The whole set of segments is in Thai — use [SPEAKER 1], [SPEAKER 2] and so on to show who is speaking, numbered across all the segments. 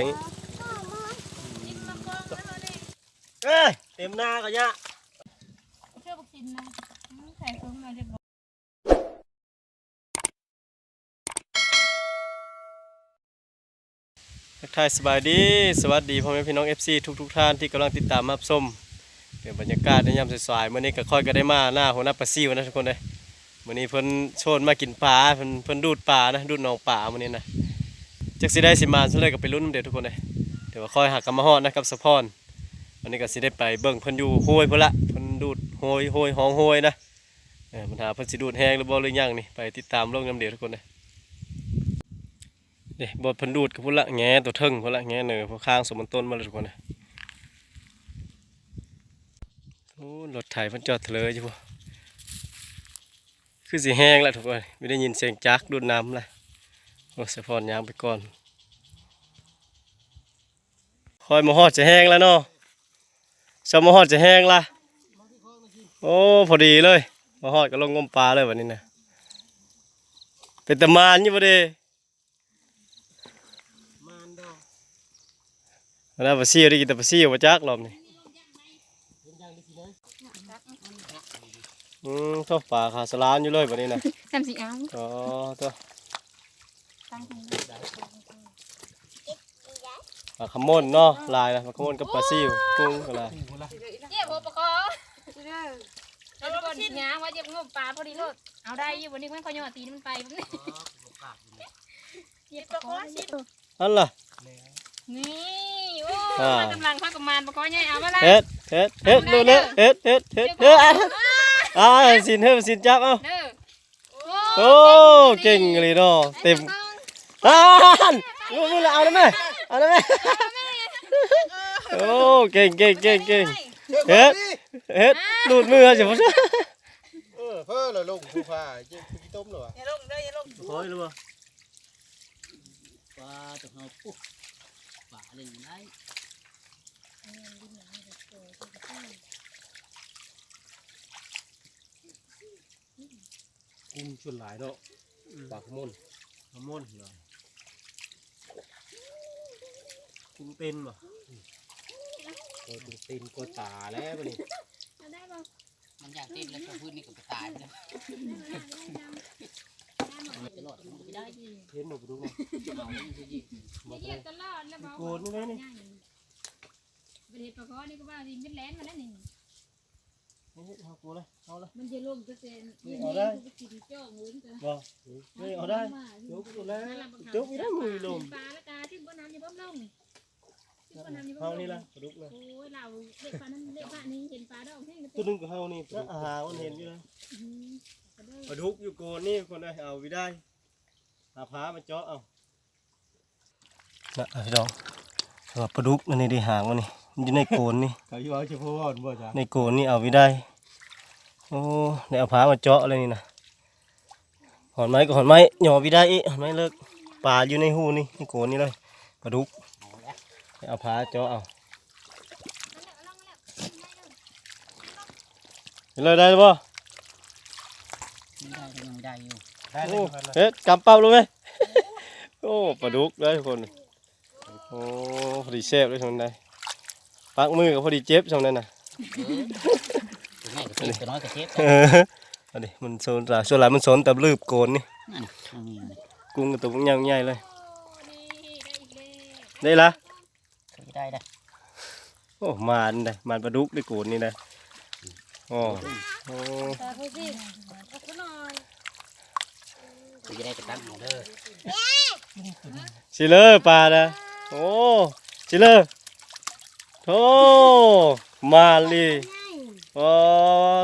[SPEAKER 1] เอ้ยเต็มหน้าก็ยะ
[SPEAKER 2] เชื่อบุกชินนะใส่ซุ้มมาเรียบร้อย
[SPEAKER 1] ทักทายสบายดี สวัสดีพ่อแม่พี่น้อง FC ทุกทุกๆท่านที่กำลังติดตามรับชมเป็นบรรยากาศในยามสายๆมื้อนี้ก็ค่อยก็ได้มาหน้าหัวหน้าปลาซิวนะทุกคนเลยมื้อนี้เพิ่นโชนมากินปลาเพิ่นเพิ่นดูดปลานะดูดหนองปลามื้อนี้นะ จักสิได้สิมาซะเลยก็ไปลุ้นนำเด้อทุกคนเลยเดี๋ยวว่าค่อยหากลับมาฮอดนะครับสะพอนวันนี้ก็สิได้ไปเบิ่งเพิ่นอยู่ห้วยพุ่นละเพิ่นดูดโหยโหยห้องโหยนะเออมันหาเพิ่นสิดูดแห้งหรือบ่หรือยังนี่ไปติดตามลงน้ำเด้อทุกคนเลยเด้บทเพันดูดกับพุ่นละแง่ตัวเทิงพุ่นละแง่เนอพวกข้างสมันต้นมาเลยทุกคนนะโอ้รถไถเพันจอดเถลยจ้ะพวคือสีแห้งแล้วทุกคนไม่ได้ยินเสียงจักดูดน้ำละ อ้สะพอนยางไปก่อนคอยมาฮอดจะแห้งแล้วเนาะสมาฮอดจะแห้งละโอ้พอดีเลยมาฮอดก็ลงงมปลาเลยวันนี้นะเป็นตะมานอยู่บ่เด้แล้วปลาซิวได้กินแต่ปลาซิวมาจักรอบนี่อืมทอปลาขาสลานอยู่เลยแบบนี้นะ
[SPEAKER 2] จำสีเอา
[SPEAKER 1] อ๋อตัว
[SPEAKER 2] ตั้งหู
[SPEAKER 1] ปลาขมนเนาะลายนะปลาขมนกับปลาซิวกุ้งก็ลาย
[SPEAKER 2] เจ็บหัวปะคอแล้วทุกคนงาว่าเจ็บงบปลาพอดีโลดเอาได้อยู่วันนี้มันคอยย่อตีนมันไปแบบนี้เจ็บปะคอ
[SPEAKER 1] นั่นล่ะ
[SPEAKER 2] นี่โอ้
[SPEAKER 1] อ่า
[SPEAKER 2] กำลังพักกับมานปะคอใหญ่เอามาละ
[SPEAKER 1] เฮ็ดเฮ็ดเฮ็ดดูเนอะเฮ็ดเฮ็ดเฮ็ดเฮ็ดอะอ่าสินเฮ็ดสินจับเอา
[SPEAKER 2] เด้อ
[SPEAKER 1] โอ้เก่งเลยเนาะเต็ม อ่านลูกมือละเอาได้ไหมเอาได้ไหมโอ้เก่งเก่งเก่งเก่งเฮ็ดเฮ็ดดูดมือสิพ่อ
[SPEAKER 3] เออเพิ่อเลยลงผู้พาเจ๊พี่ต้มเหรอ
[SPEAKER 4] อย่าลงเด้ออย่าลง
[SPEAKER 1] โอ้ยรู้ป่ะ
[SPEAKER 4] ปลาตัวเฮาปุ๊บปลาเล่นได้
[SPEAKER 1] กุ้งชนหลายเนาะปลาขมนขมนเหรอ กุ้งเต้นป่ะ
[SPEAKER 3] โอ้ติตีนโกตาแล้วบัดนี้
[SPEAKER 4] มันอยากเต้นแล้วตัวพื้นนี่ก็ไปตายไปแล้วมันจะรอดมันไม่ได้ที่
[SPEAKER 1] เห็นหนูไปดูไง
[SPEAKER 4] เอามันจะยิง
[SPEAKER 2] เยี่ยตลอดแล้วบอก
[SPEAKER 1] โกนนี่เลยนี่
[SPEAKER 2] ประเทศปะคอนี่ก็ว่าดินเป็นแลนมาแล้วนี่
[SPEAKER 1] เอาโกนเลยเอาเลย
[SPEAKER 2] มันจะลงเปอร์เซ็นต์
[SPEAKER 1] เอาได้
[SPEAKER 2] กินเจ้าหมุนกัน
[SPEAKER 1] บ่เฮ้ยเอาได้จุกตัวแล้วจุกอีได้มือลง
[SPEAKER 2] ปลาและกาที่บ่น้ำอย่าบ่ลงที่บ่น้ำอย่าบ่
[SPEAKER 1] เฮา
[SPEAKER 2] ลง
[SPEAKER 1] นี่ล่ะปลาดุกนะ
[SPEAKER 2] โอ้ยเราเด็กปลานั้นเด็กปลานี้เห็นปลาดอกเพ่ง
[SPEAKER 1] ตัวนึงกับเฮานี่อาหารมันเห็นอยู่นะปลาดุกอยู่โกนนี่คนได้เอาวิได้หาพามาเจาะเอาน่ะพี่น้องสำหรับปลาดุกมันนี่ได้หางมันนี่มันอยู่ในโกนนี่
[SPEAKER 3] เขาอยู่เอาเฉพาะวันบ่จ้ะ
[SPEAKER 1] ในโกนนี่เอาไว้ได้โอ้ได้เอาผ้ามาเจาะเลยนี่นะหอนไม้ก็หอนไม้หย่อไว้ได้อีกหอนไม้เลิกปลาอยู่ในหูนี่ในโกนนี่เลยปลาดุก
[SPEAKER 4] เอาแล้ว
[SPEAKER 1] ได้เอาผ้าเจาะเอาเห็นเลยได้ปะ
[SPEAKER 4] ไม่ได้ก็ยังไม่ได้อยู่
[SPEAKER 3] ได้เล
[SPEAKER 1] โอ้
[SPEAKER 3] ยพันละ
[SPEAKER 1] เฮ็ดกำเป้าเลยไหมโอ้ปลาดุกได้ทุกคนโอ้พอดีเซฟเลยทุกคนได้ปักมือกับพอดีเจ็บช่วงนั้นน่ะ
[SPEAKER 4] ตัวง่ายก็เจ็บตัวน้อยก็เจ็บ
[SPEAKER 1] เออเอาดิมันโซนหลายส่วนหลายมันโซนแต่ลืบโกนนี่
[SPEAKER 4] นั่นมันมีเลย
[SPEAKER 1] กุ้งกับตัวมันยังใหญ่เลย
[SPEAKER 2] นี่ได้อีกแล้ว
[SPEAKER 1] ได้ละ
[SPEAKER 4] ไม่ได้ได้
[SPEAKER 1] โอ้มานได้มานปลาดุกได้โกนนี่นะโอ้โอ้
[SPEAKER 2] ตาเขาสิเอาเขาหน่อย
[SPEAKER 4] กูจะได้กระตั้งเอาเด้อ
[SPEAKER 1] สิเลอปลานะโอ้สิเลอโอ้มาลีโอ้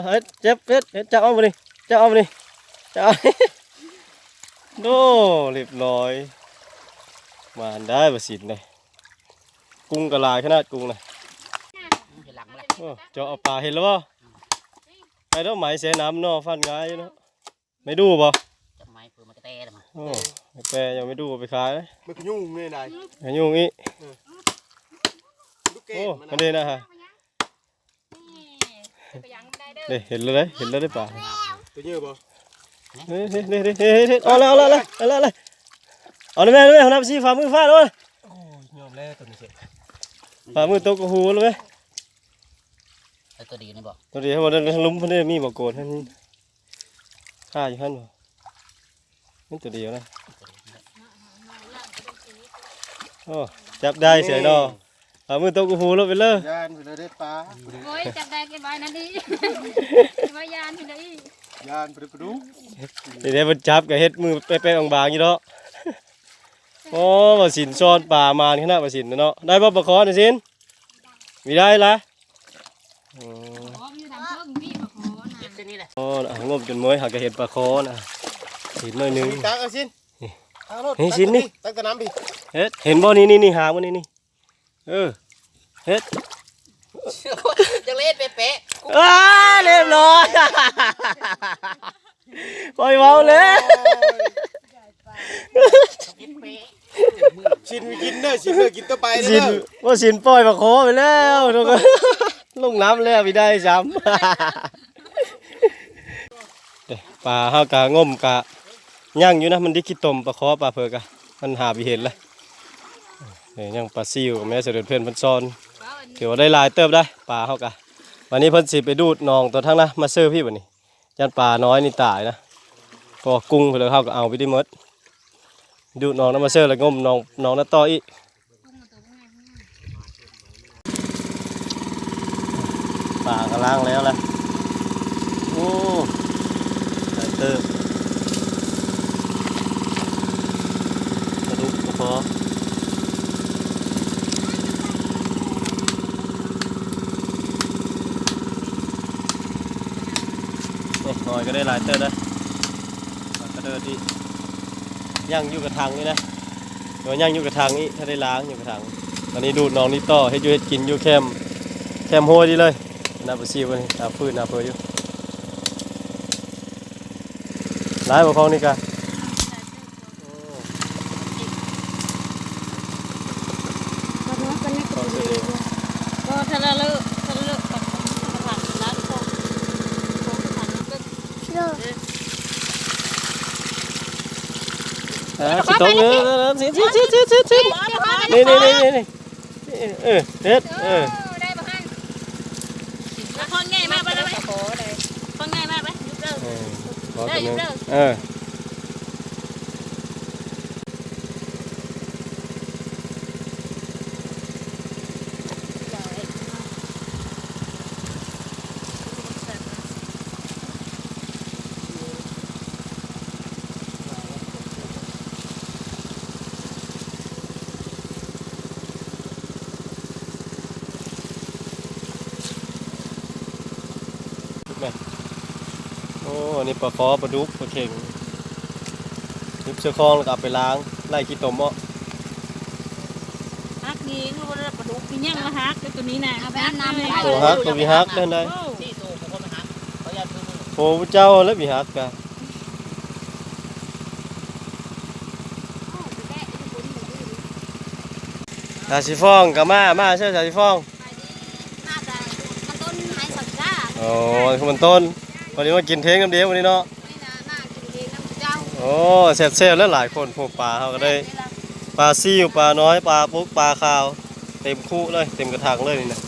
[SPEAKER 1] เฮ็ดเจ็บเฮ็ดเฮ็ดจับเอาไปดิจับเอาไปดิจับเอาโดเรียบร้อยมานได้ประสิทธิ์เลย กุ้งกระลายขนาดกุ้งนะ
[SPEAKER 4] มันจะหลังละ
[SPEAKER 1] โอ้เจาะเอาปลาเห็นแล้วป่ะไปแล้วไหมเสียน้ำเนอฟันง่ายอยู่เนาะไม่ดูป่ะ
[SPEAKER 4] จะไม้เพื่อมันกระแตเลยมั้ง
[SPEAKER 1] โอ้ไอ้แปรยังไม่ดูเอาไปขายเลย
[SPEAKER 3] มันก็ยุ่งเลยนาย
[SPEAKER 1] ไอ้ยุ่งอี
[SPEAKER 3] ลูกเก
[SPEAKER 1] โอ้
[SPEAKER 3] ดมัน
[SPEAKER 1] มันดีนะฮะ
[SPEAKER 2] นี่ไปยังไม่ได้เด้อ
[SPEAKER 1] เด้เห็นแล้วเด้เห็นแล้วได้ป่ะ
[SPEAKER 3] ตัวเยอะบ่
[SPEAKER 1] เฮ้ยเฮ้ยเฮ้ยเฮ้ยเฮ้ยเฮ้ยเอาเลยเอาเลยเอาเลยเอาเลยเอาเลยแม่เอาเลยหัวหน้าไปชี้ฝ่ามือฟาดเลย
[SPEAKER 3] โอ้ยยอมแล้วตัวนี้สิ
[SPEAKER 1] ปลามือตกกระหูเลยไหม
[SPEAKER 4] ไอ้ตัวดีนี่บอก
[SPEAKER 1] ตัวนี้ให้บ่ได้ทั้งลุ้มเพิ่นได้มีบ่โกนท่านฆ่าอยู่หั่นบ่นี่ตัวเดียวนะโอ้จับได้เสียดอกปลามือตกกระหูลงไปเลย
[SPEAKER 3] ยานเพิ่นได้ปลา
[SPEAKER 2] โอ้ยจับได้กันไว้นั่นดิว่ายานพี่เลย
[SPEAKER 3] ยานเพิ่นไปดู
[SPEAKER 1] นี่ได้เพิ่นจับก็เฮ็ดมือเป๊ะๆบางๆอยู่เนาะ โอ้บ่สินซ้อนปลามานขนาดบ่สินเนาะได้บ่ปลาคอนี่สินมีได้ละอ๋อ
[SPEAKER 2] ขออยู่ทางเพิ่งพี่มาขอนะ
[SPEAKER 4] เก็บตัวนี้แหละ
[SPEAKER 1] โอ้น่ะงมจนเมื่อยหากก็เห็นปลาคอนะสินหน่อยหนึง
[SPEAKER 3] ตักเอาสินตักรถ
[SPEAKER 1] นี่สินนี่
[SPEAKER 3] ตักตะน้ำพี่
[SPEAKER 1] เฮ็ดเห็นบ่นี่นี่นี่หางมันนี่นี่เออเฮ็ด
[SPEAKER 4] จะเล่นเป๊ะ
[SPEAKER 1] อ้าเรียบร้อยปล่อยเมาเลย
[SPEAKER 3] สิน ไปกินเด้อสินเด้อกินต่อไปเด้
[SPEAKER 1] สิน
[SPEAKER 3] อ
[SPEAKER 1] ว่าสินปล่อยปลาคอไปแล้วทุกคน ลงน้ำแล้วไม่ได้ซ้ำ เด้ปลาเฮากะง่มกะย่างอยู่นะมันด้ขี้ตมปลาคอปลาเผือกะมันหาไปเห็นเลยเนี่ยยังปลาซิวกับแม่เสด็จเพื่อนเพันซ้อนถือว่าได้หลายเติบได้ปลาเฮากะวันนี้เพิ่นสิไปดูดหนองตัวทั้งนะมาเซอร์พี่บัดนี้ยันปลาน้อยนี่ตายนะเพอกุ้งเพิ่นเลยเฮาก็เอาไปได้หมด ดูดหนองน้ำมาเซอร์แล้วงมหนองหนองน้าต่ออีกปลากระล้างแล้วแหละโอ้หลเติบกระดูกกระเพาะนี่หอยก็ได้หลายเติร์นะกระเดิดอีก ย่างอยู่กระทังนี่นะแล้วย่างอยู่กระทังนี้ถ้าได้ล้างอยู่กระทังตอนนี้ดูดน้องนี่ต่อให้อยู่เฮ็ดกินอยู่แคมแคมป์โฮดีเลยนาบซีวันนี้นาฟืนนาเฟออยู่หลายบ่ของนี่กะ
[SPEAKER 2] ก็ทะเลเลอะทะเลเลอะกับสถานร้านของของสถานก็
[SPEAKER 1] เออสิตรงเออเออสิสิสิสิสิสินี่นี่นี่นี่นี่เออเฮ็ดเออ
[SPEAKER 2] ได้บ้าง
[SPEAKER 5] คนง่ายมากไปเลยคนง่ายมากไปยุบเลิก
[SPEAKER 1] เออขอตัวหนึงเออ โอ้อันนี่ ปลาคอปลาดุกปลาเข่งนิบเสื้อคลองแล้วก็เอาไปล้างไล่ขี้ตมอะ
[SPEAKER 5] ฮักนี้รู้ว่าปลาดุกมียังมาฮักตัวนี้นะ
[SPEAKER 2] เอาไปอาบน้ำเลย
[SPEAKER 1] ตัวฮักตัววีฮักเล่นได้
[SPEAKER 4] ๆที่ตัวผมคนมาหาเขาอยากซื้อมือ
[SPEAKER 1] โอ้เจ้าแล้ววีฮักกะชาชิฟองกับมามาเชื่อชาชิฟอง
[SPEAKER 2] น่าจะมันต้นไม้สักจ้า
[SPEAKER 1] โอ้คือมันต้น วันนี้มากินเทงน้ำเดียววันนี้เนาะ
[SPEAKER 2] ไม่น่าน่ากินเองน้ำเจ้า
[SPEAKER 1] โอ้แซ่บแซ่บแล้วหลายคนพวกปลาเขาก็ได้ปลาซิวปลาน้อยปลาปุ๊กปลาขาว เต็มคู่เลย เต็มกระถางเลยนี่นะ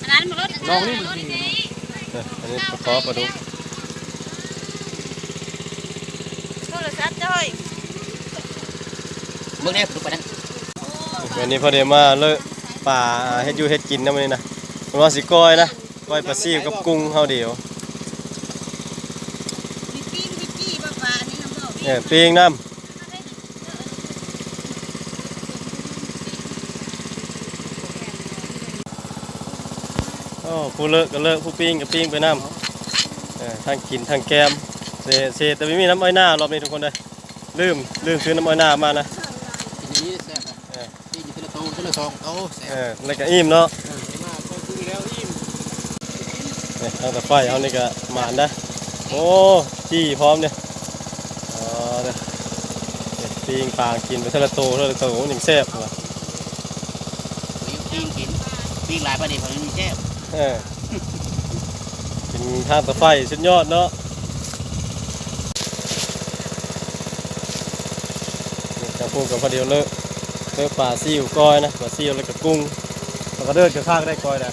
[SPEAKER 5] อันนั้นมันรถ
[SPEAKER 3] น้องนี่มันสิ
[SPEAKER 1] เอออันนี้ปลาคอปลาดุก
[SPEAKER 5] โทรศัพท์จ้อย
[SPEAKER 4] เมื่อนี้ดูไปนั้น
[SPEAKER 1] วันนี้พอดีมาเลิกป่าเฮ็ดอยู่เฮ็ดกินนะมื้อนี้นะ มันว่าสิก้อยนะก้อยปลาซิวกับกุ้งเฮาเดียว
[SPEAKER 5] มีปิ้งมีจี้ปลาปลานี่น้ำดอก
[SPEAKER 1] เนี่ยปิ้งน้ำโอ้ผู้เลิกก็เลิกผู้ปิ้งก็ปิ้งไปน้ำเออทั้งกินทั้งแกมเสเสแต่ไม่มีน้ำอ้อยหน้ารอบนี้ทุกคนเลยลืมลืมซื้อน้ำอ้อยหน้ามานะ
[SPEAKER 3] กินนี้แซ่บอะที่อยู่ทีละโตทีละสองโตแซ่บ
[SPEAKER 1] เออแล้วก็อิ่มเนาะ
[SPEAKER 3] เออมาก็คือแล้วอิ่ม
[SPEAKER 1] เนี่ยทางตะไฟเอานี่ก็หมานได้ โอ้จี้พร้อมเนี่ยอ๋อเนี่ยเนี่ยปิ้งปลากินไปเทาละโตเทาละโตหนึ่งแซ่บว่ะ
[SPEAKER 4] ปิ้งกินปิ้งหลายประเดี๋ยวมันมีแซ่บ
[SPEAKER 1] เออกินทางตะไฟสุดยอดเนาะจะพูดกับพอเดียวเลอะเลอะปลาซิวก้อยนะปลาซิวแล้วก็กุ้งแล้วก็เดินกับข้างได้ก้อยนะ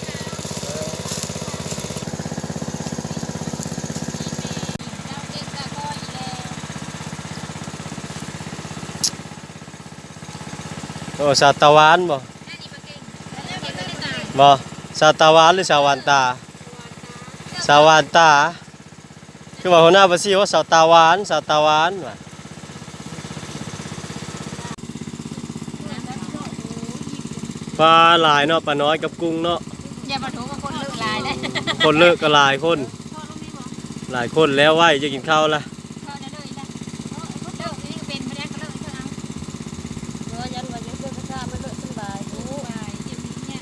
[SPEAKER 2] เราเก่งตะก้อยแล้ว
[SPEAKER 1] โอ้ซาตาวานบ่
[SPEAKER 2] อันนี้มาเก่งแล้วเก่งก็ได้ตาย
[SPEAKER 1] บ่ซาตาวานหรือซาวานตาซาวานตา คือว่าหัวหน้าปลาซิวว่าซาตาวานซาตาวานว่ะปลาหลายเนาะปลาน้อยกับกุ้งเนาะ
[SPEAKER 2] อย่ามาถูกกับคนเลือกลายเลย
[SPEAKER 1] คนเลิกก็หลายคน หลายคนแล้วไหวจะกินข้าวละ
[SPEAKER 2] เขาจะเลิกนะเลิกนี่เป็นไม่ได้ก็เลิกเถอะเอา
[SPEAKER 5] เออยันว่าจะเลิกก็ทราบไม่เลิกสบาย
[SPEAKER 2] โอ้ยเดี๋ยวนี้เนี่ย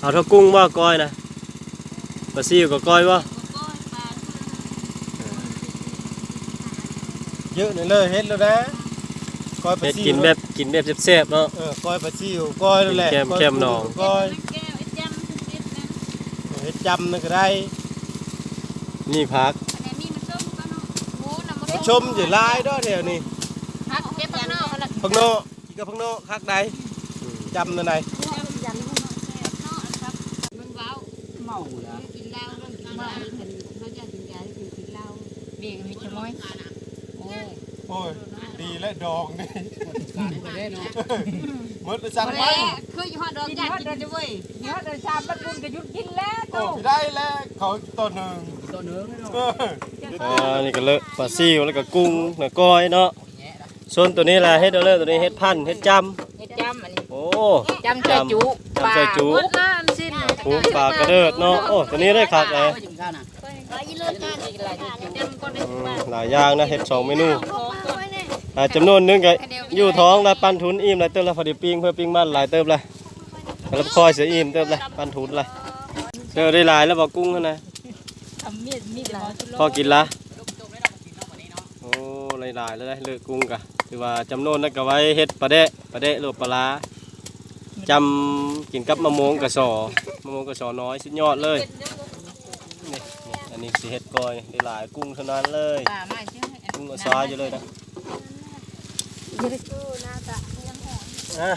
[SPEAKER 1] เอาเท่ากุ้งว่าก้อยนะปลาซิวกับก้อยว่า
[SPEAKER 2] ก้อยปลา
[SPEAKER 3] เยอะนี่เลยเฮ็ดแล้วนะก้อยปลา
[SPEAKER 1] เฮ็ด
[SPEAKER 3] ซิว
[SPEAKER 1] กินแบบกินแบบแซ่บๆเนาะ
[SPEAKER 3] เออก้อยปลาซิวก้อยนั่นแหละ
[SPEAKER 1] แก้ม
[SPEAKER 3] ก้ย
[SPEAKER 1] แก้มหนอง
[SPEAKER 3] ก้อย
[SPEAKER 2] แก้วไอ้จำเด็ดนะ
[SPEAKER 3] เฮ็ดจำนั่นก็ได้
[SPEAKER 1] นี่พัก
[SPEAKER 2] แต่มีมันส้มก็เนาะโอ้น้ำมัน
[SPEAKER 3] ชมจะลายเด้อเดี๋ยวนี้
[SPEAKER 2] พักเก็บข้างนอกแล้ว
[SPEAKER 3] พังโนกินกับพังโนคักใดจำนั่นใด
[SPEAKER 2] มันว้าว
[SPEAKER 4] เมาเหรอ
[SPEAKER 2] กินเหล้าเรื่องกินเหล้าเห็นเขาจะกินยาที่กินเหล้าเบี่ยงมีจะม้อยโอ้
[SPEAKER 3] โอ้ยดีและดองนี่
[SPEAKER 4] ไปได้เนาะ
[SPEAKER 3] หมดไปสั่งไป
[SPEAKER 2] แล้วคือยี่ห้อดอกจัดกินจะเว้ย
[SPEAKER 5] เนาะเดินชามบัดบุญก็หยุดกินแล้ว
[SPEAKER 3] โอ้พี่ได้แล้วเขาตัวหนึ่ง
[SPEAKER 4] ตัวเนื้อเนาะ
[SPEAKER 3] เออ
[SPEAKER 1] อ่านี่ก็เลอะปลาซิวแล้วก็กุ้งแล้วก้อยเนาะส่วนตัวนี้ล่ะเฮ็ดเอาเลยตัวนี้เฮ็ดพันธุ์เฮ็ดจ
[SPEAKER 5] เฮ็ดจำอันนี้ำ
[SPEAKER 1] โอ้
[SPEAKER 5] จำช่วยจุ
[SPEAKER 1] จำช่วยจุ
[SPEAKER 5] ปลาหมดน้ำสิ้น
[SPEAKER 1] ปูปลากระเดิดเนาะโอ้ตัวนี้ได้คักเลย
[SPEAKER 4] ไปถึงข้าวน่ะ
[SPEAKER 1] อืม หลายอย่างนะเฮ็ดสองเมนูอ่าจำนวนหนึงก็อยู่ท้องละปันทุนอิ่มหลายเติมละพอดีปิ้งเพื่อปิ้งมันหลายเติมละแล้วคอยเสียอิ่มเติมละปันทุนละเจอได้หลายแล้วบอกกุ้งหั่นนะ
[SPEAKER 5] ทำมีดมีดหลาย
[SPEAKER 1] พอกินละโอ้หลายๆแล้วได้เลือกกุ้งกะคือว่าจำนวนนั้นก็ไว้เฮ็ดปลาเดะปลาเดะหรือปลาร้าจำกินกับมะม่วงกระสอมะม่วงกระสอน้อยสุดยอดเลยนี่ นี่อันนี้สิเฮ็ดก้อยได้หลายกุ้งเท่านั้นเลย
[SPEAKER 5] ปลาไม่ใช่
[SPEAKER 1] กุ้งก็ซาอยู่เลยนะอะ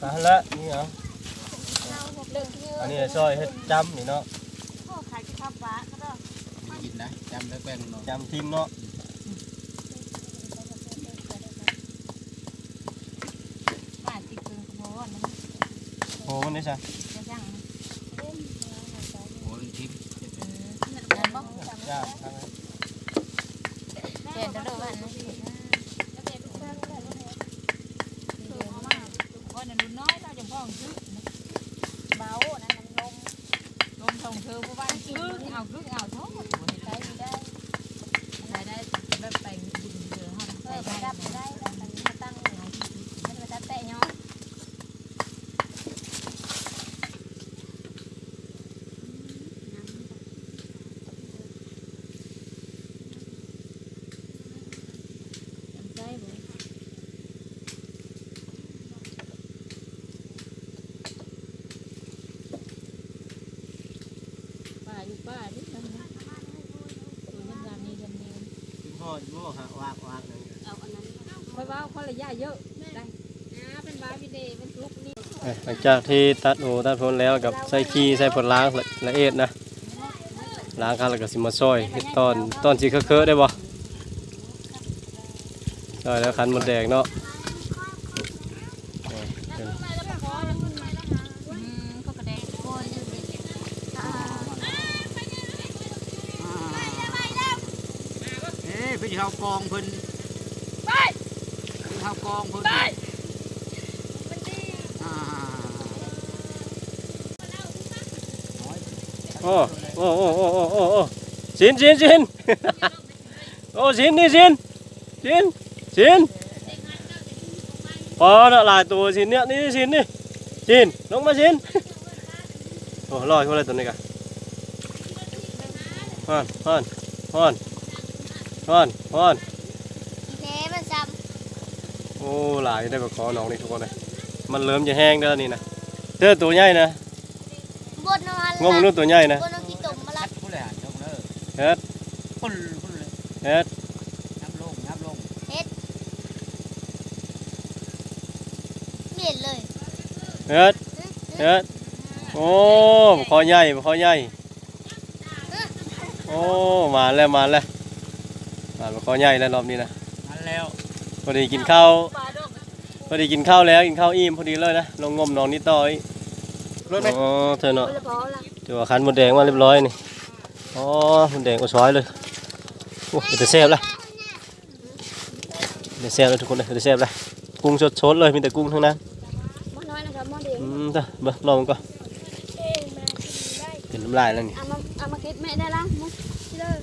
[SPEAKER 1] เอาละนี่เหรออันนี้ซอยเฮ็ดจำนี่เนาะ
[SPEAKER 4] กินนะจำได้แป้งเนาะ
[SPEAKER 1] จำทิมเนาะ
[SPEAKER 2] ปลาติดเกลือเพราะว่ามัน
[SPEAKER 1] โหมันได้ซะ
[SPEAKER 2] จะย่าง
[SPEAKER 4] โอ้ยทิพย์
[SPEAKER 2] นั่นบ่
[SPEAKER 1] ย่าง
[SPEAKER 2] เปลี่ย นตะเลิกวันนะว่านั่นรุ่นน้อยเราจะพ้องซื้อเบานั่นมันลมลมส่งเธอผู้บ้านซื้อเอาซื้อเอาท้องใช้ไม่ได้ใช้ได้แบบไปดินเดือห้องใส่ได้ได้แล้วมันตั้งมันจะแตะเนาะ ใช่บ่
[SPEAKER 5] ปลาอยู่ป้าดิมันนะตัวมันยามนี้ยามนี้
[SPEAKER 1] กินหอดบ่ฮะวากวากนั่น
[SPEAKER 5] ค่อยว่าคนละย่าเยอะได้นะเป็นบาวิเดย์เป็นลุกนี่
[SPEAKER 1] เอ้ย หลังจากที่ตัดหูตัดพ้นแล้วกับใส่ขี้ใส่ผลล้างละละเอียดนะล้างกันแล้วก็สิมาซอยเฮ็ดตอนตอนสิเคอะๆได้บ่ซอยแล้วคันหมดแดงเนาะ
[SPEAKER 2] อืมก็กระเดกโอยอยู่ดิ
[SPEAKER 4] เอ้ยพี่เฮากองเพิ่นไปพี่เฮากองเพิ่นไปอ่า
[SPEAKER 1] โอ้โอ้โอ้โอ้โอ้โอ้โอ้สินสินสินโอ้สินนี่สินสินสินพอละหลายตัวสินเนี่ยนี่สินนี่สินลงมาสินโอ้ลอยเข้าเลยตัวนี้กันฮอนฮอนฮอนฮอนฮอน
[SPEAKER 2] แม่มันซ้
[SPEAKER 1] โอ้หลายได้แบบขอน้องนี่ทุกคนเลยมันเริ่มจะแห้งแล้วนี่นะเด้อตัวใหญ่นะ
[SPEAKER 2] บดนอน
[SPEAKER 1] งมนู่ตัวใหญ่นะ
[SPEAKER 2] เอฮ็ดเล
[SPEAKER 4] ยเฮ็
[SPEAKER 1] ด
[SPEAKER 4] นับลงนับลง
[SPEAKER 1] เฮ็ด
[SPEAKER 6] เห็นเลย
[SPEAKER 1] เฮ็ดเฮ็ดโอ้คอใหญ่คอใหญ่โอ้มาแล้วมาแล้วมาคอใหญ่แล้วรอบนี้นะ
[SPEAKER 4] มาแล้ว
[SPEAKER 1] พอดีกินข้าวพอดีกินข้าวแล้วกินข้าวอิ่มพอดีเลยนะลงงมน้องนี่ต่อย
[SPEAKER 3] รไหม
[SPEAKER 1] อ๋อเธอเนาะ
[SPEAKER 6] โอ้ละพอละ
[SPEAKER 1] ถือว่าคันหมดแดงมาเรียบร้อยนี่อ๋อหมดแดงก็ช้อยเลยโอ้เดี๋ยวแซ่บเลยเดี๋ยวแซ่บเลยทุกคนเลยเดี๋ยวแซ่บเลยกุ้งสดๆเลยมีแต่กุ้งทั้งนั้น
[SPEAKER 6] มอน้อยนะครับมอเดียว
[SPEAKER 1] อืมจ้ะเบิ่งลองมันก่อน
[SPEAKER 6] เอ้ยมากินได้
[SPEAKER 1] เป็นน้ำลายแล้วนี่
[SPEAKER 6] เอามาเอามาคิดแม่ได้ละมุกที่เลย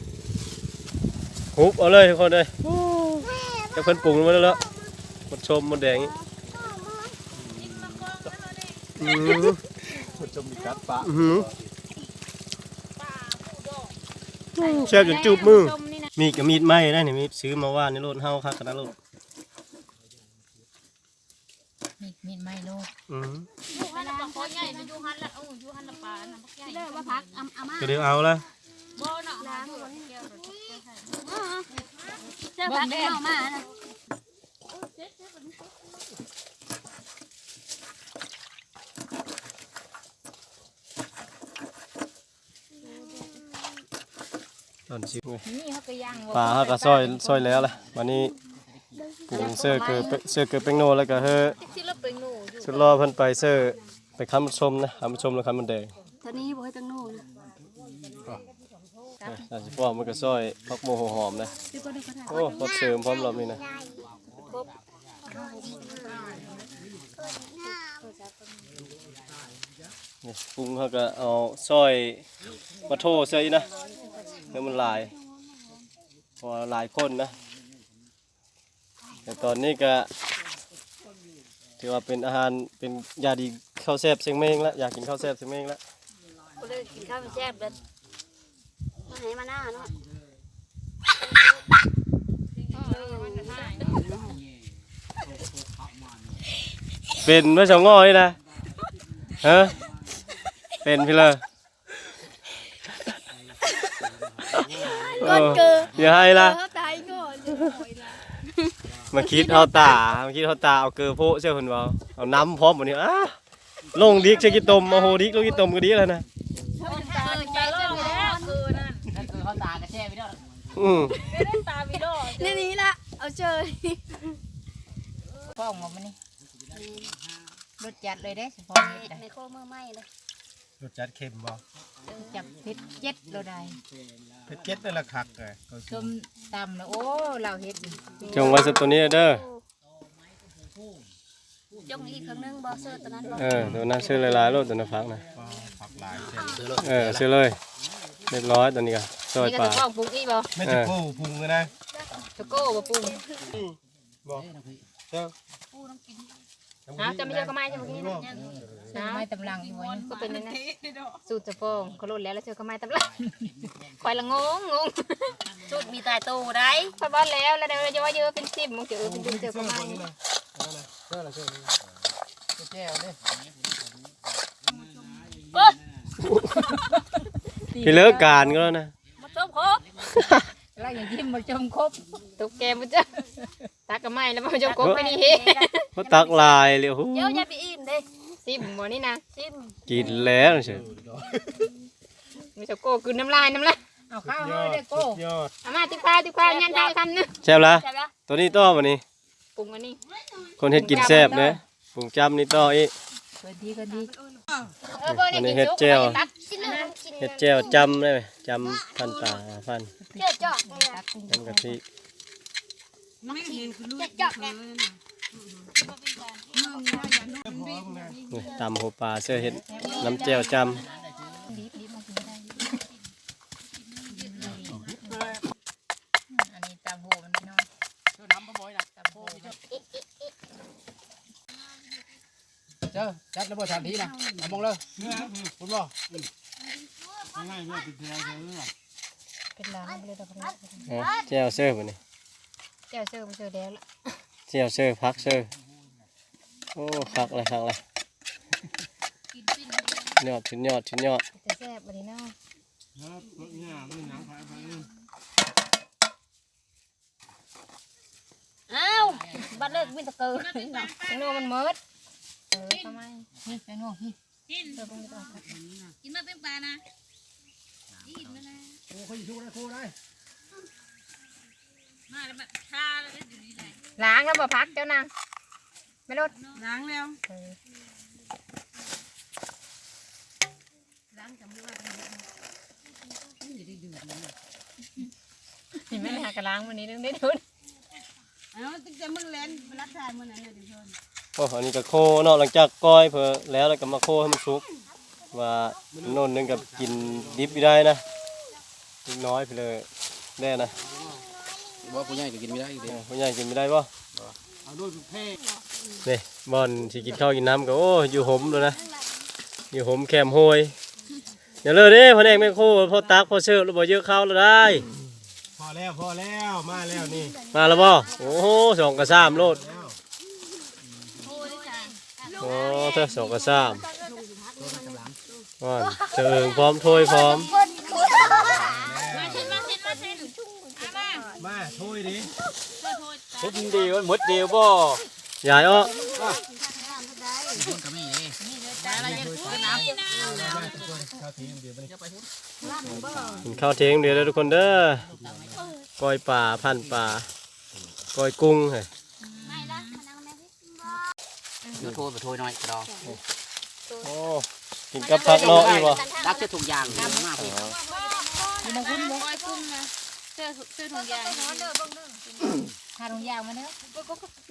[SPEAKER 1] ฮุบเอาเลยทุกคนเลย
[SPEAKER 6] โอ้
[SPEAKER 1] จะเพิ่นปรุงมาแล้วแล้วหมดชมหมดแดงอีกอืม
[SPEAKER 3] จมมีกัดปะ
[SPEAKER 1] อื้อหืออืม แซ่บจนจูบมือ
[SPEAKER 2] จมนี่นะ
[SPEAKER 1] มีกับมีดไหม้ได้นี่มีดซื้อมาว่านในรถเฮาคักขนาดรถ
[SPEAKER 2] มีมีดไม่ลูก
[SPEAKER 1] อืม
[SPEAKER 5] ยูฮันละคอใหญ่นะยูฮันละเออยูฮันละปลานะบักใหญ่
[SPEAKER 6] ที่เลยว่าพักเอาเอามา
[SPEAKER 1] ก็เดี๋ยวเอาละ
[SPEAKER 5] บ่เนาะ
[SPEAKER 6] ล้างหัวนี่เจ้าพักเอามานะ
[SPEAKER 1] อนชิมเลย
[SPEAKER 2] นี่เขาก็ย่าง
[SPEAKER 1] ปลาเฮาก็ซอยซอยแล้วล่ะวันนี้ปรุงเสื้อเกือเปเสื้อเกือเป็งโนแล้วก็เฮอ
[SPEAKER 5] ที่เราเป็นหนูอยู่
[SPEAKER 1] สุดรอเพิ่นไปเสื้อไปค้ำชมนะค้ำชมแล้วค้ำมันแดง
[SPEAKER 6] ตอนนี้บอกให้ตั้งโน่นนะ
[SPEAKER 1] อาจจะพ่อมันก็ซอยพักโมโหหอมนะ
[SPEAKER 6] เดี๋ยวก็เดี๋ยวก็ถ่าย
[SPEAKER 1] โอ้รสเสริมพร้อมรอบนี้นะนี่ปรุงเขาก็เอาซอยมาโทใส่นะ เดี๋ยวมันหลายเพอหลายคนนะ แต่ตอนนี้ก็ถือว่าเป็นอาหารเป็นยาดีข้าวแซ่บเสียงเมงแล้วอยากกินข้าวแซ่บเสียงเมงแล้ว
[SPEAKER 6] ก็เลยกินข้าวแซ่บเลยมาไหนมาหน้าเนาะ
[SPEAKER 1] เป็นไม่สองง้อยนะฮะเป็นพี่เลย
[SPEAKER 6] ก้อนเกลือ
[SPEAKER 1] อย่าให้ละ
[SPEAKER 6] เขาตายก่อน
[SPEAKER 1] มาคิดเอาตามาคิดเอาตาเอาเกลือโพะเชื่อคนเว่าเอาน้ำพร้อมหมดนี่อ้าลงดิกเชกิตมเอาโหดิกลงกิตมก็ดีแล้วนะ
[SPEAKER 5] ตาใจเจ้าแล้วคือนั่น
[SPEAKER 4] นั่นคือเขาตากระแช่ไปแล้ว
[SPEAKER 1] อืม
[SPEAKER 5] ไม่ได้ตาวิโด
[SPEAKER 6] นี่นี่ละเอาเจอ
[SPEAKER 2] ฟ้องมามันนี่รสจัดเลยเด้เฉพาะเฮ็ดได้
[SPEAKER 6] ในโคมือไหม้เลย
[SPEAKER 3] รสจัดเค็มบ่
[SPEAKER 2] จับเผ็ดเจ็ดโลได้
[SPEAKER 3] เผ็ดเจ็ดนั่นละคักเลย
[SPEAKER 2] ส้มตำนะโอ้เราเฮ็ด
[SPEAKER 1] จงไว้สักตัวนี้เด้อ
[SPEAKER 6] จงอีกครั้งนึงบอเซอร์ตอนนั้นบอ
[SPEAKER 1] เออตัวนั้นซื้อหลายๆโลดตัวนั้นฟังนะ
[SPEAKER 3] ผักหลายเส้น
[SPEAKER 1] เออซื้อเลย เรียบร้อยตัวนี้ก็ซอย
[SPEAKER 2] นี่
[SPEAKER 1] ป
[SPEAKER 2] ก็
[SPEAKER 1] ลา
[SPEAKER 2] จะฟ้องปรุงอีกบ่
[SPEAKER 3] ไม่จะกู้พุงเลยนะ
[SPEAKER 2] ตะโก้บ่ปรุง
[SPEAKER 3] บอกเจ้า
[SPEAKER 2] อ้าวจะไม่เจอก็ไม่ใช่เมื่อกี้นะนะไม่ตำลังอีกวันก็เป็นนั่นนะสูตรจะฟ้องเขาลดแล้วแล้วเจอก็ไม่ตำลังคอยละงงงง
[SPEAKER 6] จุดมีตายโตได้
[SPEAKER 2] พอบ้านแล้วแล้วเดี๋ยวจะว่าเยอะเป็นสิบมันจะเออเป็นสิบเจอก็ไม่
[SPEAKER 3] เจ้าละเจ้านี่แก้วนี่
[SPEAKER 1] พี่เลิกการก็แล้วนะ
[SPEAKER 5] มาต้มครบ
[SPEAKER 2] แล้วอย่างที่มันจมครบตุกแกมันจะ ตากระไม้แล้วมันจมครบไปนี่เฮ้
[SPEAKER 1] เขาตักลายเลยโอ้โห
[SPEAKER 6] เดี๋ยวอย่าไปอิ่มเด้
[SPEAKER 2] สิบหมอนี่นะ
[SPEAKER 6] ซิม
[SPEAKER 1] กินแล้วเฉย
[SPEAKER 2] มีสโก้คืนน้ำลายน้ำลายเอาข้าวเฮ้ยเด็กโก้
[SPEAKER 3] ยอด
[SPEAKER 2] เอามาติ๊กข้าวติ๊กข้าวยันทางทำนึง
[SPEAKER 1] แซ่บละ
[SPEAKER 6] ใช่ปะ
[SPEAKER 1] ตัวนี้ต่อวันนี้
[SPEAKER 2] ปรุงอันนี้
[SPEAKER 1] คนเฮ็ดกินแซ่บเด้อปรุงจำนี่ต่ออีก
[SPEAKER 2] เกิดดีก็ดี
[SPEAKER 1] อันนี้เฮ็ดแจ่ว
[SPEAKER 6] ตักชิ้นเลยกิน
[SPEAKER 1] เฮ็ดแจ่วจำได้ไหมจำพันตาพัน
[SPEAKER 6] เจ้าจอกเนี่ย
[SPEAKER 1] จำกะทิ
[SPEAKER 6] เจ้าจอกเนี่ย
[SPEAKER 1] นี่ตำหัวปลาเสื้อเฮ็ดน้ำแจ่วจ
[SPEAKER 2] อันนี้ตามหัวมันพี่น้อง
[SPEAKER 4] น้ำปลาบ่อยนะเจ้าจัดระเบิดทันทีนะเอามองเลยคุณบ่
[SPEAKER 2] เป็นลางไปเลยตะพร้ำ
[SPEAKER 1] เอ้าแจ่วเสื้อบ่นี่
[SPEAKER 2] เจ้าเชื่อมาเชื่อแล้วละ
[SPEAKER 1] แจ่วเสื้อพักเสื้อโอ้คักเลยคักเลยยอดชิ้นยอดชิ้นยอด
[SPEAKER 2] จะแซ่บวันนี้เนาะ
[SPEAKER 6] อ้าวบัดเลิกวินตะเกิน
[SPEAKER 2] โน่มันเมิดเออทำไมนี่แตงโมพี่
[SPEAKER 5] กิน
[SPEAKER 2] เธอเพิ่งไม่ต้อง
[SPEAKER 5] กินมาเป็นปลานะอิ่มแล้วนะ
[SPEAKER 3] โอ้เขาอยู่ทุกนะโคได้
[SPEAKER 5] มาแล้วมาชาแล้วก็อยู่นี่ไหน
[SPEAKER 2] ล้างแล้วบ่พักเจ้านางไม่ลด
[SPEAKER 5] ล้างแล้ว
[SPEAKER 2] เออ
[SPEAKER 5] ล้างกับมือว่า
[SPEAKER 2] นี่แม่หากระล้างวันนี้ต้องได้ทุน
[SPEAKER 5] เอ้าตั้งแต่มึงเล่นรักทานมันนั้นเลยทุกคน
[SPEAKER 1] โอ้อันนี้ก็โคเนาะหลังจากก้อยเพื่อแล้วแล้วก็มาโคให้มันสุก ว่าโน่นนึงกับกินดิบไม่ได้นะเล็กน้อยไปเลยแน่นะ
[SPEAKER 4] ว่าผู้ใหญ่ก็กินไม่ได้อีก
[SPEAKER 1] เอ
[SPEAKER 4] เด้
[SPEAKER 1] อผู้ใหญ่กินไม่ได้ป่ะ
[SPEAKER 3] เอาด้วยเพ่
[SPEAKER 1] นี่บอนที่กินข้าวกินน้ำก็โอ้อยู่หมเลยนะอยู่หมแคมโฮยอย่าเลยเด้พ่อแอกแม่โคพ่อตักพ่อเชิดแล้วบ่เยอะข้าวแล้วได้
[SPEAKER 3] พอแล้วพอแล้วมาแล้วนี่
[SPEAKER 1] มาแล้วบ่โอ้โหสองกระซ้ำโลด
[SPEAKER 3] แล้ว
[SPEAKER 1] โอ้เธอสองกระซ้ำว่าเชิงพร้อมถ้วยพร้อม
[SPEAKER 5] เห็น
[SPEAKER 3] ดี
[SPEAKER 5] ย
[SPEAKER 4] วนหมดเดียวบ่
[SPEAKER 1] ยายอ้อ
[SPEAKER 3] ข้าวเท
[SPEAKER 1] งเดียวแล้ทุกคนเด้อก้อยป่าพันป่าก้อยกุ้งเห
[SPEAKER 4] รอโทษโทษหน่อยดอก
[SPEAKER 1] โอ้กินกับผักนอกอีกบ่
[SPEAKER 4] รักเสื้อถุงยางมาก
[SPEAKER 5] เลยมัก้อยกุ้งนะเสื้อเสื้อถุงยาง
[SPEAKER 2] ทาลงยางมาเด้อ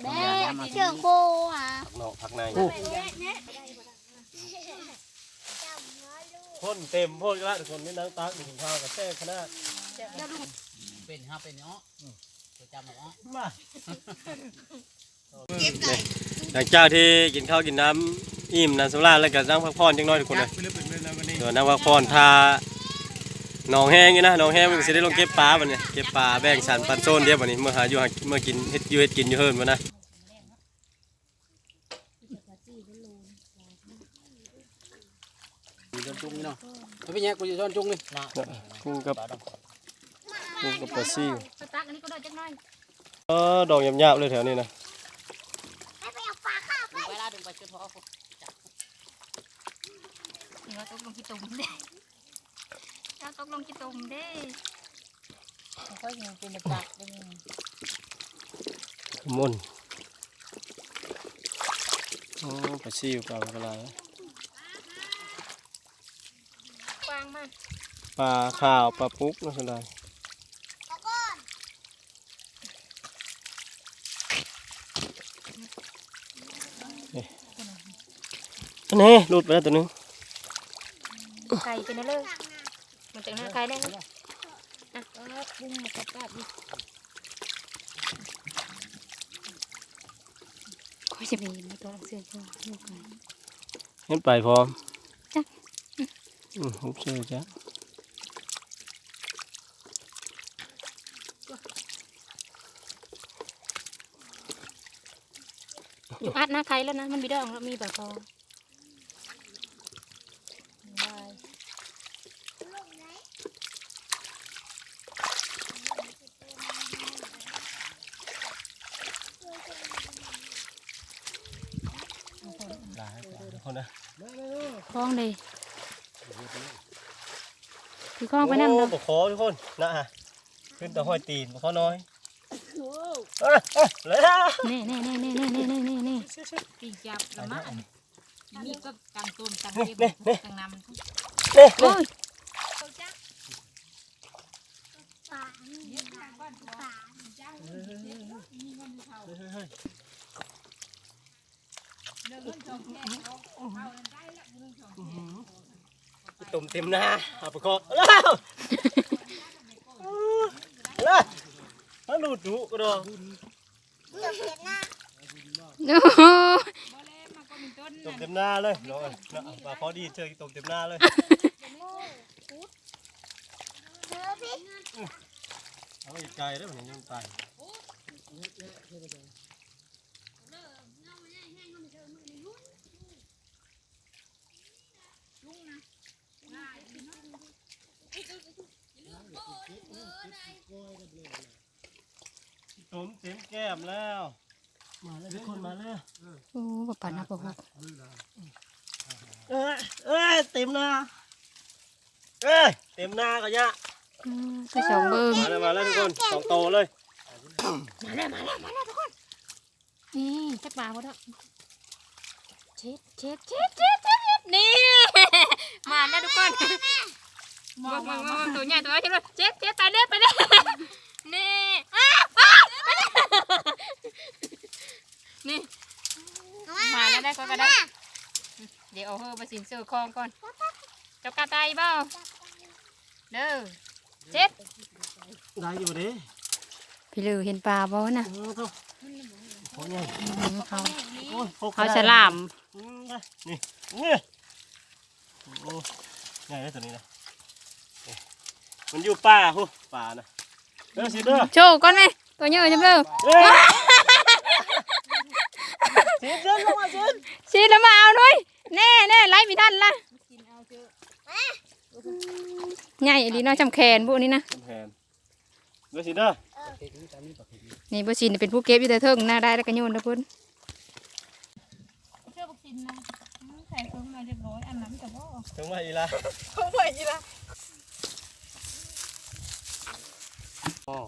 [SPEAKER 6] แม่เชื่อโคอะ
[SPEAKER 1] ผักเนาะผักในพ่นเต็มพ่นกันละทุกคนนี่นั่งตักกินข้าวกับแซ่บขนาด
[SPEAKER 4] เป็นฮะเป็นเนาะประจำเนาะ
[SPEAKER 1] มาหลังจากที่กินข้าวกินน้ำอิ่มน้ำสำราญแล้วก็นั่งพักผ่อนจังน้อยทุกคนเลย
[SPEAKER 3] ไปเรื่อยเป็นเรื่อยแล้ววันนี้
[SPEAKER 1] เดี๋ยวนั่งพักผ่อนทา หนองแห้งนี่นะหนองแห้งมันก็สิได้ลงเก็บปลาบัดนี้เก็บปลาแบ่งสรรปันโซนเดียวบัดนี้เมื่อหาอยู่หาเมื่อกินเฮ็ดอยู่เฮ็ดกินอยู่เฮิรนมานะ
[SPEAKER 4] มีช้อนจุ้งนี่เนาะไม่เป็นไงกูจะช้อนจุ้งนี่นะ
[SPEAKER 1] กุ้งกับกุ้งกับปลาซิว
[SPEAKER 2] ไปตักอันนี้ก็ได้จักหน่อย
[SPEAKER 1] เออดอกยำๆเลยแถวนี้นะ
[SPEAKER 4] เวลาดึงไปจนพอ
[SPEAKER 2] นี่ว่าตกลงกี่ตุ่มเด้เรา ตกลงกี่ตุ่มเด้ก็ยังเป็นจักเด้
[SPEAKER 1] มุนโอ้ปลาซิวปลาอะไร
[SPEAKER 2] กวางมา
[SPEAKER 1] ปลาข้าวปลาปุ๊กนั่นคืออะไรนี่อันนี้หลุดไปแล้วตัวหนึง
[SPEAKER 2] ไก่เป็นเลย มันจากหน้าไก่ได้ไหมอะปุ้งมากับกาดดิก็จะมีในตัวเสื้อตัวลูกไก่
[SPEAKER 1] เห็นไปพร้อม
[SPEAKER 2] จ้ะ
[SPEAKER 1] อืมผมเชื่อจ้ะ
[SPEAKER 2] อยู่อัดหน้าไก่แล้วนะ มันมีดองแล้วมีแบบพอได้
[SPEAKER 1] หลายทุกคนนะ
[SPEAKER 2] คล้องเลยคือคล้องไปนั่น
[SPEAKER 1] โอ้
[SPEAKER 2] เนาะ
[SPEAKER 1] ปลาคอทุกคนนะฮะขึ้นแต่ห้อยตีนปลาคอน้อยเอ้ยเอ้ยเลยนะ
[SPEAKER 2] เน่เน่เน่เน่เน่เน่เน่เน่เน่
[SPEAKER 5] ปีจับละมั้งมีก็ตังต้มตังเก็บตังน้ำ
[SPEAKER 1] เน่
[SPEAKER 2] โอ้ย
[SPEAKER 1] มเต็มหน้าเอาปลาคอแล้วแล้วถ้าหลุดดุก็ดอ
[SPEAKER 2] โอ้โห
[SPEAKER 1] ตุ่มเต็มหน้าเลยน้องเอ้ยนะปลาคอดีเจอตุ่มเต็มหน้าเลยเอาไปไกลแล้วมันยังตาย ตุ่มเต็มแก้มแล้ว มา เลยทุกคนมาเลย
[SPEAKER 2] โอ้บ่ปานนะบ่ฮู้
[SPEAKER 1] เอ้ยเอ้ยเต็มหน้าเอ้ยเต็มหน้าก็ยะ
[SPEAKER 2] อืมไปสองเบิ่ง
[SPEAKER 1] มาเลยมาเลยทุกคนสองโตเลย
[SPEAKER 2] นี่จักปลาบ่ดอกเช็ดเช็ดเช็ดเช็ดเช็ดเช็ดนี่มาแล้วทุกคนมองมองมองตัวใหญ่ตัวใหญ่เช็ดเช็ดเช็ดไปเด้อไปเด้อนี่อ้าวอ้าวไปเด้อ นี่ มาแล้วได้ก็ก็ได้ เดี๋ยวเอาเฮอมาสินเสือคลองก่อนเจ้ากาตายเปล่าเด้อเจ็ด
[SPEAKER 1] ได้อยู่บ่เด้
[SPEAKER 2] พี่ลือเห็นปลาบ่น่ะ
[SPEAKER 1] เออเท่าโอ้ยใหญ่
[SPEAKER 2] เขา
[SPEAKER 1] โอ้ยโคก
[SPEAKER 2] เขาฉลาม
[SPEAKER 1] อืมไปนี่นี่โอ้ใหญ่เลยตัวนี้นะนี่มันอยู่ป่าหูป่านะเด้อสิเด้อ
[SPEAKER 2] โชว์ก่อนไหมตัวเยอะจังเลย
[SPEAKER 1] เอ้ยสิเด้อลงมาสิ
[SPEAKER 2] ชีแล้วมาเอาหน่อยแน่แน่ไล่ไม่ทันละ ใหญ่ดีเนาะจำแขนพวกนี้นะ
[SPEAKER 1] แผนเด้อสิเด้อ
[SPEAKER 2] นี่บ่ชินเป็นผู้เก็บอยู่แต่เทิงหน้าได้แล้วก็โยนนะพุ่น
[SPEAKER 5] เชื่อบุกจินนะใส่เครื่องมาเรียบร้อยอันนั้นแต่ว่า
[SPEAKER 1] ถึงมาอีละ
[SPEAKER 5] เขาไปกี่ละ
[SPEAKER 1] อ๋อ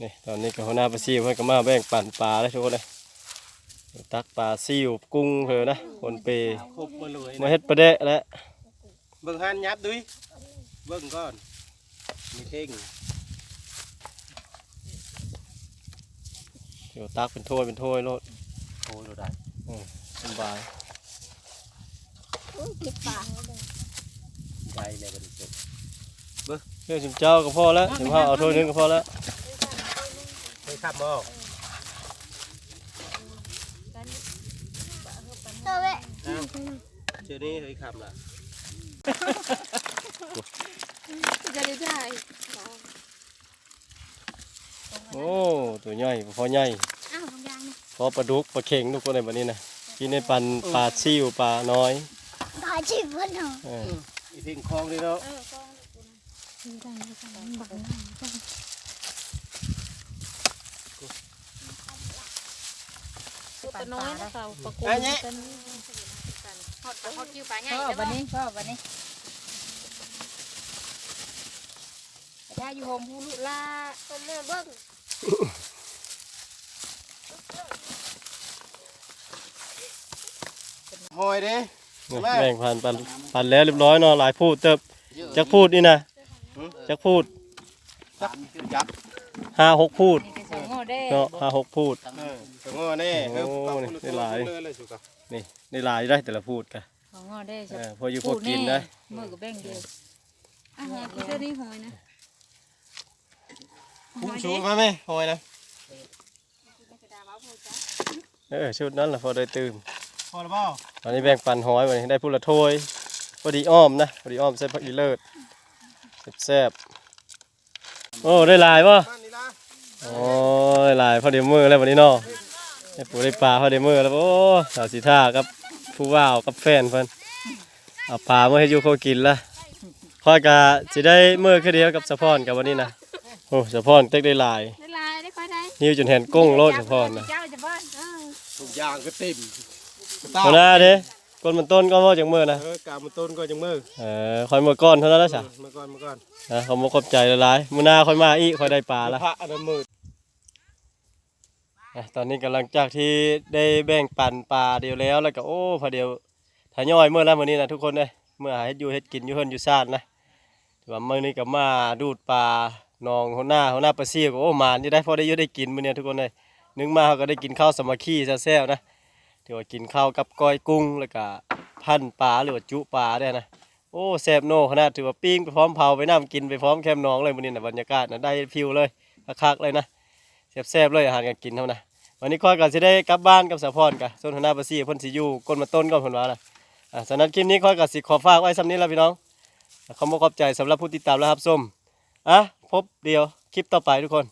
[SPEAKER 1] นี่ตอนนี้ก็หัวหน้าปลาซิวเพิ่นก็มาแบ่งปันปลาแล้วทุกคนเลยตักปลาซิวกุ้งเถอะนะคนเป
[SPEAKER 3] ครบมาเลย
[SPEAKER 1] มาเฮ็ดปลาแดะแล้ว
[SPEAKER 3] เบิ่งหันยับดุยเบิ่งก่อนมีเท่ง
[SPEAKER 1] เดี๋ยวตักเป็นถ้วยเป็นถ้วยโลด
[SPEAKER 3] โอ้ยเราได้
[SPEAKER 1] สบาย
[SPEAKER 3] ได้เลยบัดนี้เสร็จ
[SPEAKER 1] เรื่องชิมเจ้าก็พอแล้วชิมข้าวเอาถ้วยหนึงก็พอแล้ว
[SPEAKER 3] เคยขับบ่
[SPEAKER 6] ตัวเว้ย
[SPEAKER 3] อ้าวเจอนี่เคยขับล่ะ
[SPEAKER 6] จะได้ได้
[SPEAKER 1] โอ้ตัวใหญ่พอใหญ่
[SPEAKER 6] อ้าวทุกอย่างนี่
[SPEAKER 1] พอปลาดุกปลาเข่งทุกคนในบัดนี้นะกินในปันปลาซิวปลาน้อย
[SPEAKER 6] ตายชีวิตเหรอ
[SPEAKER 1] เออ
[SPEAKER 3] อีเท่งคลองนี่เนาะ
[SPEAKER 5] ตัวน้อยนะเขาประก
[SPEAKER 3] ไอ้ เนี่ย
[SPEAKER 2] ฮอดฮอดคิวปลาใหญ่
[SPEAKER 5] พ่อ
[SPEAKER 2] เด้อ
[SPEAKER 5] วันนี้พ่อวันนี้
[SPEAKER 2] ถ้าอยู่โฮมผู้ลุล่า
[SPEAKER 6] ผมมาเบิ่ง
[SPEAKER 3] หอยเด้
[SPEAKER 1] นี่แบ่งพันปันปันแล้วเรียบร้อยเนาะหลายพูดเติบจักพูดนี่นะจักพูด
[SPEAKER 3] จับจับ
[SPEAKER 1] ห้าหกพูด
[SPEAKER 2] นี่ก็สองโง่ได้
[SPEAKER 1] เนาะห้าหกพูด
[SPEAKER 3] เออสงอแน่เออ
[SPEAKER 1] โอ้
[SPEAKER 3] ปรับ
[SPEAKER 1] นี่
[SPEAKER 3] คนละ
[SPEAKER 1] ได้หลาย
[SPEAKER 3] ตัวเลยสุกะ
[SPEAKER 1] นี่ได้หลายได้แต่ละพูดกัน
[SPEAKER 2] สองโง่ได้
[SPEAKER 1] เออพออยู่พอกินได้
[SPEAKER 2] มือกับแบ่งเดียว
[SPEAKER 5] อะเนี่ยคือเสื้อนี่หอยนะ
[SPEAKER 3] พุ่งชูมาไหมหอยนะ
[SPEAKER 1] เออชุดนั้นแหละพอได้ตื่ม
[SPEAKER 3] พอแล้วเปล่า
[SPEAKER 1] ตอนนี้แบ่งปันหอยวันนี้ได้พูดละถ้วยพอดีอ้อมนะพอดีอ้อมใส่ผักอีเลิศแซ่บๆ โอ้ได้หลายป่ะ
[SPEAKER 3] บ้านนี้ละ
[SPEAKER 1] โอ้ยหลายพอดีมือแล้ววันนี้เนาะได้ปูได้ปลาพอดีมือแล้วโอ้สาวสีท่ากับผู้ว่าวกับแฟนเพิ่นเอาปลามาให้อยู่เขากินละพอยกะสิได้มือแค่เดียวกับสะพอนกับวันนี้นะโอ้สะพอนเต็กได้หลาย
[SPEAKER 2] ได้ลายได้ค่อยได้
[SPEAKER 1] หิวจนแหนก้งโลดสะพอนนะ
[SPEAKER 2] เจ้าจะบ้านเออ
[SPEAKER 3] ทุกอย่างก็เต็ม
[SPEAKER 1] หัวหน้าเด้ ก้นมันต้นก็ว่าจังมือนะ
[SPEAKER 3] เออกาบมันต้นก็จังมือ
[SPEAKER 1] เออคอยมือก้อนเท่านั้นแล้วจ้ะ
[SPEAKER 3] เมื่อก่อนเมื่อก่อน
[SPEAKER 1] นะเขามาขอบใจละลายๆมือหน้าคอยมาอีกคอยได้ปลาละ
[SPEAKER 3] พระอันนั้นมืด
[SPEAKER 1] อะตอนนี้กำลังจากที่ได้แบ่งปันปลาเดียวแล้วแล้วก็โอ้พอเดียวทยอยเมื่อแล้วมื้อนี้นะทุกคนเลยเมื่อหาเฮ็ดอยู่เฮ็ดกินอยู่เฮิรนอยู่ซ่านนะถือว่ามื้อนี้ก็มาดูดปลาหนองหัวหน้าหัวหน้าปลาซีก็โอ้มานี่ได้พอได้อยู่ได้กินมื้อนี้ทุกคนเลยนึงมาเขาก็ได้กินข้าวสามัคคีแซ่บๆนะ ถือว่ากินข้าวกับก้อยกุ้งแล้วก็พันปลาหรือว่าจุปลาได้นะโอ้แซบโนขนาดถือว่าปิ้งไปพร้อมเผาไปน้ำกินไปพร้อมแคมน้องเลยมื้อนี้นะบรรยากาศนะได้ฟิวเลยคักเลยนะแซ่บๆเลยอาหารการกินเท่านะวันนี้ค่อยก็สิได้กลับบ้านกับสะพรกะส่วนหัวหน้าภาษีพ่นสิอยู่ก้นมาต้นก่อนเพิ่นว่าล่ะอ่าสำหรับคลิปนี้ค่อยก็สิขอฝากไว้สำนี้แล้วพี่น้องขอบคุณขอบใจสำหรับผู้ติดตามและรับชมอะพบเดียวคลิปต่อไปทุกคน